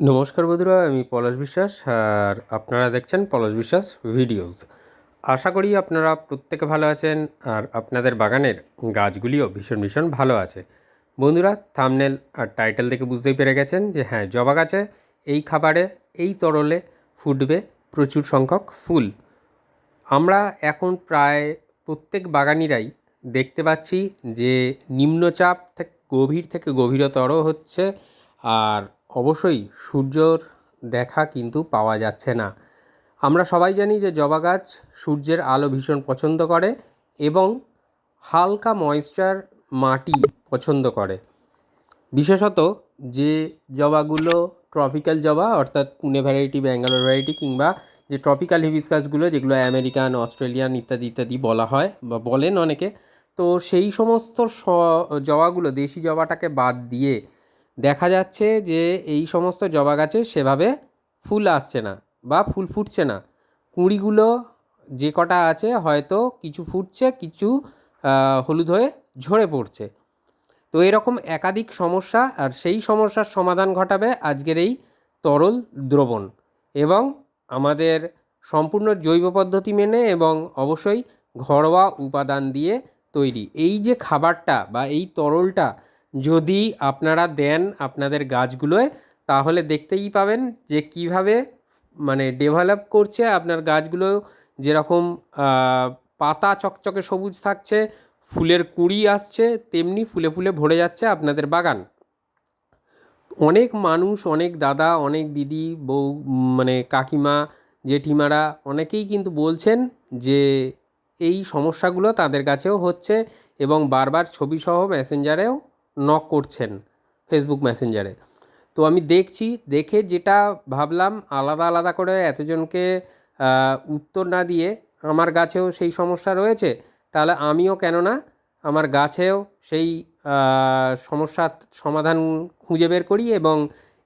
নমস্কার বন্ধুরা, আমি পলাশ বিশ্বাস আর আপনারা দেখছেন পলাশ বিশ্বাস ভিডিওস। আশা করি আপনারা প্রত্যেকে ভালো আছেন আর আপনাদের বাগানের গাছগুলিও ভীষণ ভীষণ ভালো আছে। বন্ধুরা থামনেল আর টাইটেল দেখে বুঝতেই পেরে গেছেন যে হ্যাঁ জবা গাছে এই খাবারে, এই তরলে ফুটবে প্রচুর সংখ্যক ফুল। আমরা এখন প্রায় প্রত্যেক বাগানিরাই দেখতে পাচ্ছি যে নিম্নচাপ থেকে গভীর থেকে গভীরতর হচ্ছে আর অবশ্যই সূর্যর দেখা কিন্তু পাওয়া যাচ্ছে না। আমরা সবাই জানি যে জবা গাছ সূর্যের আলো ভীষণ পছন্দ করে এবং হালকা ময়েশ্চার মাটি পছন্দ করে। বিশেষত যে জবাগুলো ট্রপিক্যাল জবা, অর্থাৎ পুনে ভ্যারাইটি ব্যাঙ্গালোর ভ্যারাইটি কিংবা যে ট্রপিক্যাল হিবিসকাসগুলো যেগুলো আমেরিকান, অস্ট্রেলিয়ান ইত্যাদি ইত্যাদি বলা হয় বা বলেন অনেকে, তো সেই সমস্ত জবাগুলো, দেশি জবাটাকে বাদ দিয়ে দেখা যাচ্ছে যে এই সমস্ত জবা গাছে সেভাবে ফুল আসছে না বা ফুল ফুটছে না। কুঁড়িগুলো যে কটা আছে হয়তো কিছু ফুটছে, কিছু হলুদ হয়ে ঝরে পড়ছে। তো এরকম একাধিক সমস্যা আর সেই সমস্যার সমাধান ঘটাবে আজকের এই তরল দ্রবণ এবং আমাদের সম্পূর্ণ জৈব পদ্ধতি মেনে এবং অবশ্যই ঘরোয়া উপাদান দিয়ে তৈরি। এই যে খাবারটা বা এই তরলটা যদি আপনারা দেন আপনাদের গাছগুলোয়, তাহলে দেখতেই পাবেন যে কীভাবে মানে ডেভেলপ করছে আপনার গাছগুলো। যেরকম পাতা চকচকে সবুজ থাকছে, ফুলের কুঁড়ি আসছে, তেমনি ফুলে ফুলে ভরে যাচ্ছে আপনাদের বাগান। অনেক মানুষ, অনেক দাদা, অনেক দিদি, বউ মানে কাকিমা, জেঠিমারা অনেকেই কিন্তু বলছেন যে এই সমস্যাগুলো তাদের কাছেও হচ্ছে এবং বারবার ছবিসহ মেসেঞ্জারেও নক করছেন ফেসবুক মেসেঞ্জারে তো আমি দেখছি, দেখে যেটা ভাবলাম, আলাদা আলাদা করে এতজনকে উত্তর না দিয়ে আমার গাছেও সেই সমস্যা রয়েছে, তাহলে আমিও কেননা আমার গাছেও সেই সমস্যার সমাধান খুঁজে বের করি এবং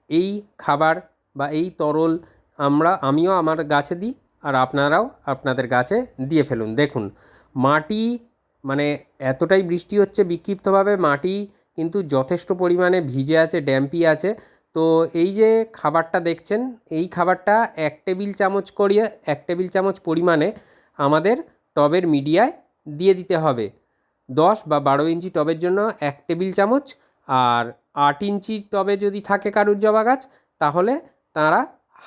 এই খাবার বা এই তরল আমরা, আমিও আমার গাছে দিই আর আপনারাও আপনাদের গাছে দিয়ে ফেলুন। দেখুন, মাটি মানে এতটাই বৃষ্টি হচ্ছে বিক্ষিপ্তভাবে, মাটি কিন্তু যথেষ্ট পরিমাণে ভিজে আছে, ড্যাম্পি আছে। তো এই যে খাবারটা দেখছেন, এই খাবারটা এক টেবিল চামচ করিয়ে, এক টেবিল চামচ পরিমাণে আমাদের টবের মিডিয়ায় দিয়ে দিতে হবে। দশ বা বারো ইঞ্চি টবের জন্য এক টেবিল চামচ, আর আট ইঞ্চি টবে যদি থাকে কারুর জবা গাছ, তাহলে তারা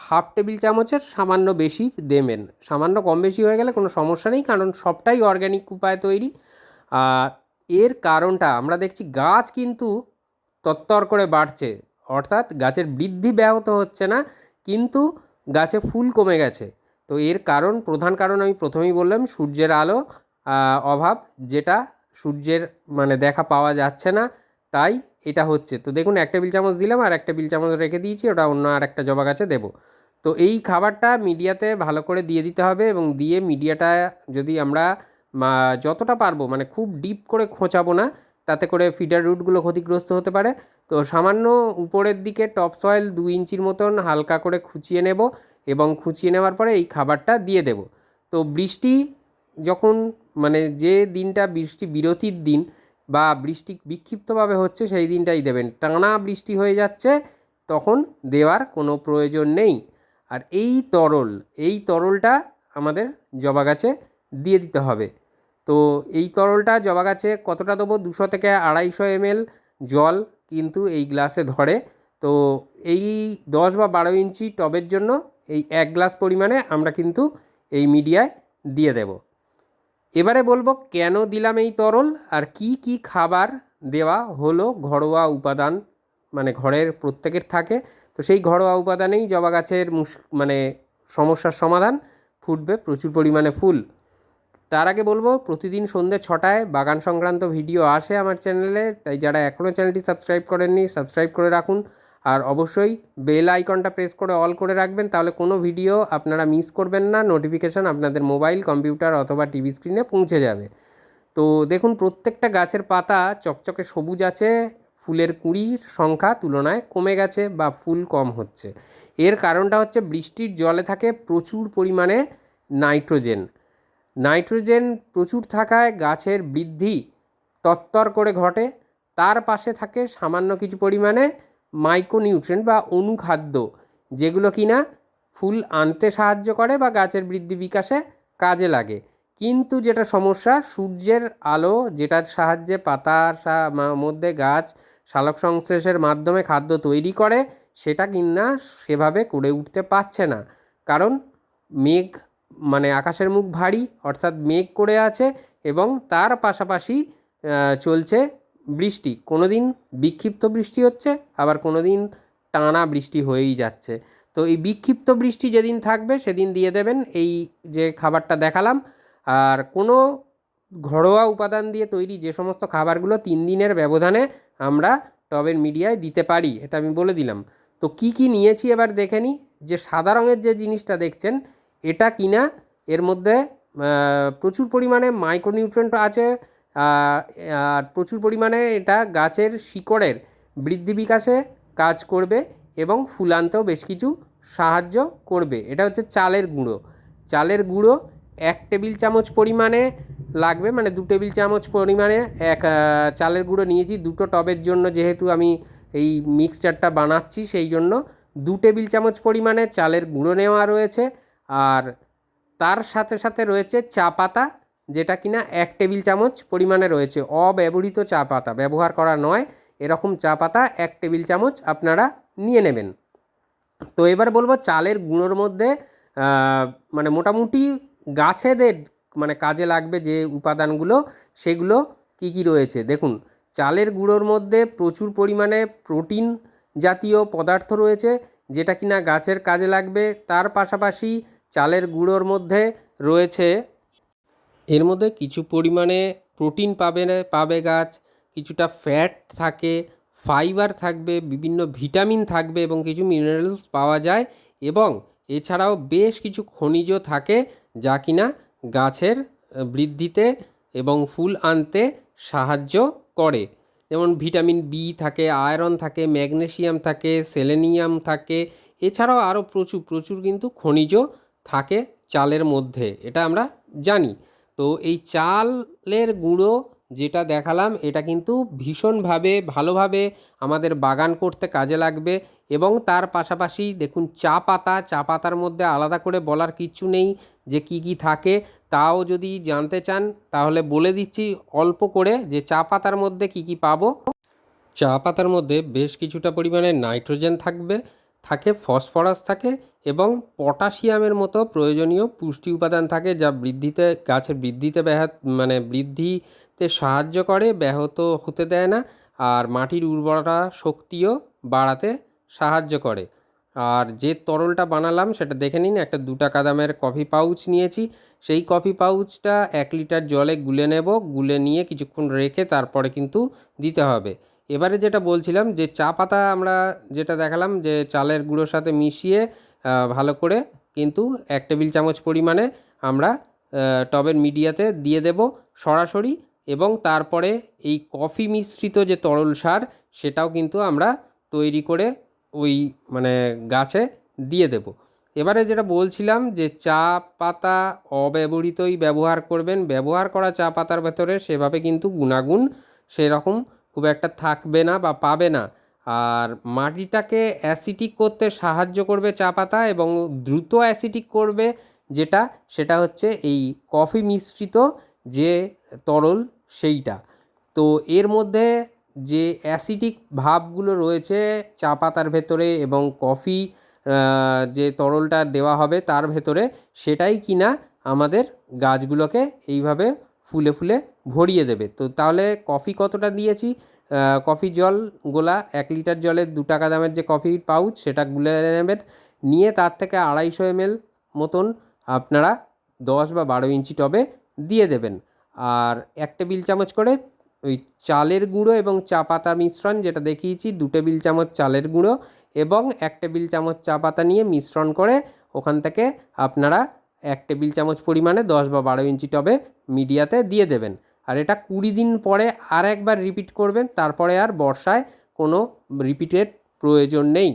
হাফ টেবিল চামচের সামান্য বেশি দেবেন। সামান্য কম বেশি হয়ে গেলে কোনো সমস্যা নেই, কারণ সবটাই অর্গ্যানিক উপায়ে তৈরি। এর কারণটা আমরা দেখছি গাছ কিন্তু তত্তর করে বাড়ছে। অর্থাৎ গাছের বৃদ্ধি ব্যাহত হচ্ছে না, কিন্তু গাছে ফুল কমে গেছে। তো এর কারণ, প্রধান কারণ আমি প্রথমেই বললাম, সূর্যের আলো অভাব যেটা সূর্যের মানে দেখা পাওয়া যাচ্ছে না, তাই এটা হচ্ছে। তো দেখুন, একটা বিল চামচ দিলাম আর একটা বিল চামচ রেখে দিয়েছি, ওটা অন্য আর একটা জবা গাছে দেবো। তো এই খাবারটা মিডিয়াতে ভালো করে দিয়ে দিতে হবে এবং দিয়ে মিডিয়াটা যদি আমরা যতটা পারব মানে খুব ডিপ করে খোঁচাবো না, তাতে করে ফিডার রুটগুলো ক্ষতিগ্রস্ত হতে পারে। তো সামান্য উপরের দিকে টপ সয়েল দু ইঞ্চির মতন হালকা করে খুঁচিয়ে নেব এবং খুঁচিয়ে নেওয়ার পরে এই খাবারটা দিয়ে দেব। তো বৃষ্টি যখন মানে যে দিনটা বৃষ্টি বিরতির দিন বা বৃষ্টি বিক্ষিপ্তভাবে হচ্ছে সেই দিনটাই দেবেন। টানা বৃষ্টি হয়ে যাচ্ছে, তখন দেওয়ার কোনো প্রয়োজন নেই। আর এই তরল, এই তরলটা আমাদের জবা গাছে দিয়ে দিতে হবে। তো এই তরলটা জবা গাছে কতটা দেবো? দুশো থেকে আড়াইশো এমএল জল কিন্তু এই গ্লাসে ধরে। তো এই দশ বা বারো ইঞ্চি টবের জন্য এই এক গ্লাস পরিমাণে আমরা কিন্তু এই মিডিয়ায় দিয়ে দেব। এবারে বলব কেন দিলাম এই তরল আর কি কি খাবার দেওয়া হলো ঘরোয়া উপাদান? মানে ঘরের প্রত্যেকের থাকে। তো সেই ঘরোয়া উপাদানেই জবা গাছের মানে সমস্যার সমাধান। ফুটবে প্রচুর পরিমাণে ফুল। তার আগে বলব, প্রতিদিন সন্ধ্যে ছটায় বাগান সংক্রান্ত ভিডিও আসে আমার চ্যানেলে, তাই যারা এখনও চ্যানেলটি সাবস্ক্রাইব করেননি, সাবস্ক্রাইব করে রাখুন। আর অবশ্যই বেল আইকনটা প্রেস করে অল করে রাখবেন, তাহলে কোনো ভিডিও আপনারা মিস করবেন না, নোটিফিকেশান আপনাদের মোবাইল, কম্পিউটার অথবা টিভি স্ক্রিনে পৌঁছে যাবে। তো দেখুন, প্রত্যেকটা গাছের পাতা চকচকে সবুজ আছে, ফুলের কুঁড়ির সংখ্যা তুলনায় কমে গেছে বা ফুল কম হচ্ছে। এর কারণটা হচ্ছে বৃষ্টির জলে থাকে প্রচুর পরিমাণে নাইট্রোজেন। নাইট্রোজেন প্রচুর থাকায় গাছের বৃদ্ধি তত্তর করে ঘটে। তার পাশে থাকে সামান্য কিছু পরিমাণে মাইক্রোনিউট্রেন্ট বা অনুখাদ্য, যেগুলো কিনা ফুল আনতে সাহায্য করে বা গাছের বৃদ্ধি বিকাশে কাজে লাগে। কিন্তু যেটা সমস্যা, সূর্যের আলো যেটার সাহায্যে পাতার মধ্যে গাছ সালোক সংশ্লেষের মাধ্যমে খাদ্য তৈরি করে, সেটা কিনা সেভাবে করে উঠতে পারছে না। কারণ মেঘ মানে আকাশের মুখ ভারী, অর্থাৎ মেঘ করে আছে এবং তার পাশাপাশি চলছে বৃষ্টি। কোনো দিন বিক্ষিপ্ত বৃষ্টি হচ্ছে, আবার কোনো দিন টানা বৃষ্টি হয়েই যাচ্ছে। তো এই বিক্ষিপ্ত বৃষ্টি যেদিন থাকবে, সেদিন দিয়ে দেবেন এই যে খাবারটা দেখালাম। আর কোনো ঘরোয়া উপাদান দিয়ে তৈরি যে সমস্ত খাবারগুলো তিন দিনের ব্যবধানে আমরা টবের মিডিয়ায় দিতে পারি, এটা আমি বলে দিলাম। তো কি কি নিয়েছি এবার দেখে নিই। যে সাদা রঙের যে জিনিসটা দেখছেন এটা কিনা, এর মধ্যে প্রচুর পরিমাণে মাইক্রোনিউট্রেন্ট আছে আর প্রচুর পরিমাণে এটা গাছের শিকড়ের বৃদ্ধি বিকাশে কাজ করবে এবং ফুল আনতেও বেশ কিছু সাহায্য করবে। এটা হচ্ছে চালের গুঁড়ো। চালের গুঁড়ো এক টেবিল চামচ পরিমাণে লাগবে মানে দু টেবিল চামচ পরিমাণে এক চালের গুঁড়ো নিয়েছি। দুটো টবের জন্য যেহেতু আমি এই মিক্সচারটা বানাচ্ছি, সেই জন্য দু টেবিল চামচ পরিমাণে চালের গুঁড়ো নেওয়া রয়েছে। আর তার সাথে সাথে রয়েছে চা পাতা, যেটা কিনা এক টেবিল চামচ পরিমাণে রয়েছে। অব্যবহৃত চা পাতা, ব্যবহার করা নয়। এরকম চা পাতা এক টেবিল চামচ আপনারা নিয়ে নেবেন। তো এবার বলব চালের গুঁড়োর মধ্যে মানে মোটামুটি গাছেদের মানে কাজে লাগবে যে উপাদানগুলো, সেগুলো কি কি রয়েছে? দেখুন, চালের গুঁড়োর মধ্যে প্রচুর পরিমাণে প্রোটিন জাতীয় পদার্থ রয়েছে, যেটা কিনা গাছের কাজে লাগবে। তার পাশাপাশি চালের গুঁড়োর মধ্যে রয়েছে। এর মধ্যে কিছু পরিমাণে প্রোটিন পাবে পাবে গাছ, কিছুটা ফ্যাট থাকে ফাইবার থাকবে, বিভিন্ন ভিটামিন থাকবে এবং কিছু মিনারেলস পাওয়া যায় এবং এছাড়াও বেশ কিছু খনিজ থাকে যা কিনা গাছের বৃদ্ধিতে এবং ফুল আনতে সাহায্য করে। যেমন ভিটামিন বি থাকে আয়রন থাকে ম্যাগনেশিয়াম থাকে সেলেনিয়াম থাকে, এছাড়াও আরও প্রচুর প্রচুর কিন্তু খনিজ থাকে চালের মধ্যে, এটা আমরা জানি। তো এই চালের গুঁড়ো যেটা দেখালাম, এটা কিন্তু ভীষণভাবে, ভালোভাবে আমাদের বাগান করতে কাজে লাগবে এবং তার পাশাপাশি দেখুন, চা পাতা, চা পাতার মধ্যে আলাদা করে বলার কিচ্ছু নেই যে কি কি থাকে। তাও যদি জানতে চান, তাহলে বলে দিচ্ছি অল্প করে যে চা পাতার মধ্যে কি কি পাবো। চা পাতার মধ্যে বেশ কিছুটা পরিমাণে নাইট্রোজেন থাকবে থাকে, ফসফরাস থাকে এবং পটাশিয়ামের মতো প্রয়োজনীয় পুষ্টি উপাদান থাকে যা বৃদ্ধিতে, গাছের বৃদ্ধিতে ব্যাহত মানে বৃদ্ধিতে সাহায্য করে, ব্যাহত হতে দেয় না আর মাটির উর্বরতা শক্তিও বাড়াতে সাহায্য করে। আর যে তরলটা বানালাম সেটা দেখে নিন, একটা দু টাকা দামের কফি পাউচ নিয়েছি। সেই কফি পাউচটা এক লিটার জলে গুলে নেব, গুলে নিয়ে কিছুক্ষণ রেখে তারপরে কিন্তু দিতে হবে। এবারে যেটা বলছিলাম যে চা পাতা আমরা যেটা দেখালাম যে চালের গুঁড়োর সাথে মিশিয়ে ভালো করে কিন্তু এক টেবিল চামচ পরিমাণে আমরা টবের মিডিয়াতে দিয়ে দেব সরাসরি এবং তারপরে এই কফি মিশ্রিত যে তরল সার সেটাও কিন্তু আমরা তৈরি করে ওই মানে গাছে দিয়ে দেব। এবারে যেটা বলছিলাম যে চা পাতা অব্যবহৃতই ব্যবহার করবেন, ব্যবহার করা চা পাতার ভেতরে সেভাবে কিন্তু গুণাগুণ সেরকম খুব একটা থাকবে না বা পাবে না। আর মাটিটাকে অ্যাসিটিক করতে সাহায্য করবে চা পাতা এবং দ্রুত অ্যাসিটিক করবে যেটা, সেটা হচ্ছে এই কফি মিশ্রিত যে তরল সেইটা। তো এর মধ্যে যে অ্যাসিটিক ভাবগুলো রয়েছে চা পাতার ভেতরে এবং কফি যে তরলটা দেওয়া হবে তার ভেতরে, সেটাই কিনা আমাদের গাছগুলোকে এইভাবে ফুলে ফুলে ভরিয়ে দেবে। তো তাহলে কফি কতটা দিয়েছি? কফি জল গোলা এক লিটার জলের দু টাকা দামের যে কফি পাউচ সেটা গুলে নেবেন। নিয়ে তার থেকে আড়াইশো এমএল মতন আপনারা দশ বা বারো ইঞ্চি টবে দিয়ে দেবেন। আর এক টেবিল চামচ করে ওই চালের গুঁড়ো এবং চা পাতা মিশ্রণ যেটা দেখিয়েছি, দু টেবিল চামচ চালের গুঁড়ো এবং এক টেবিল চামচ চা পাতা নিয়ে মিশ্রণ করে ওখান থেকে আপনারা এক টেবিল চামচ পরিমাণে দশ বা বারো ইঞ্চি টবে মিডিয়াতে দিয়ে দেবেন। আর এটা কুড়ি দিন পরে আর একবার রিপিট করবেন, তারপরে আর বর্ষায় কোনো রিপিটের প্রয়োজন নেই।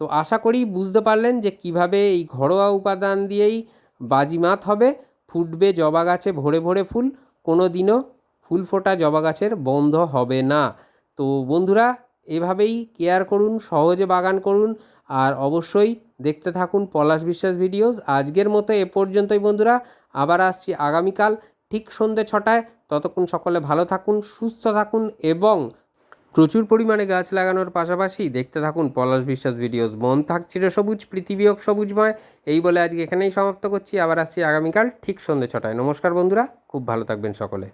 তো আশা করি বুঝতে পারলেন যে কীভাবে এই ঘরোয়া উপাদান দিয়েই বাজিমাত হবে। ফুটবে জবা গাছে ভরে ভরে ফুল, কোনো দিনও ফুল ফোটা জবা গাছের বন্ধ হবে না। তো বন্ধুরা, এভাবেই কেয়ার করুন, সহজে বাগান করুন, আর অবশ্যই দেখতে থাকুন পলাশ বিশ্বাস ভিডিওস। আজকের মতো এ পর্যন্তই বন্ধুরা। আবার আসছি আগামীকাল ঠিক সন্ধ্যে ছটায়। ততক্ষণ সকলে ভালো থাকুন, সুস্থ থাকুন এবং প্রচুর পরিমাণে গাছ লাগানোর পাশাপাশি দেখতে থাকুন পলাশ বিশ্বাস ভিডিওস। মন থাক চিরসবুজ পৃথিবী হোক সবুজময়। এই বলে আজকে এখানেই সমাপ্ত করছি। আবার আসছি আগামীকাল ঠিক সন্ধ্যে ছটায়। নমস্কার বন্ধুরা, খুব ভালো থাকবেন সকলে।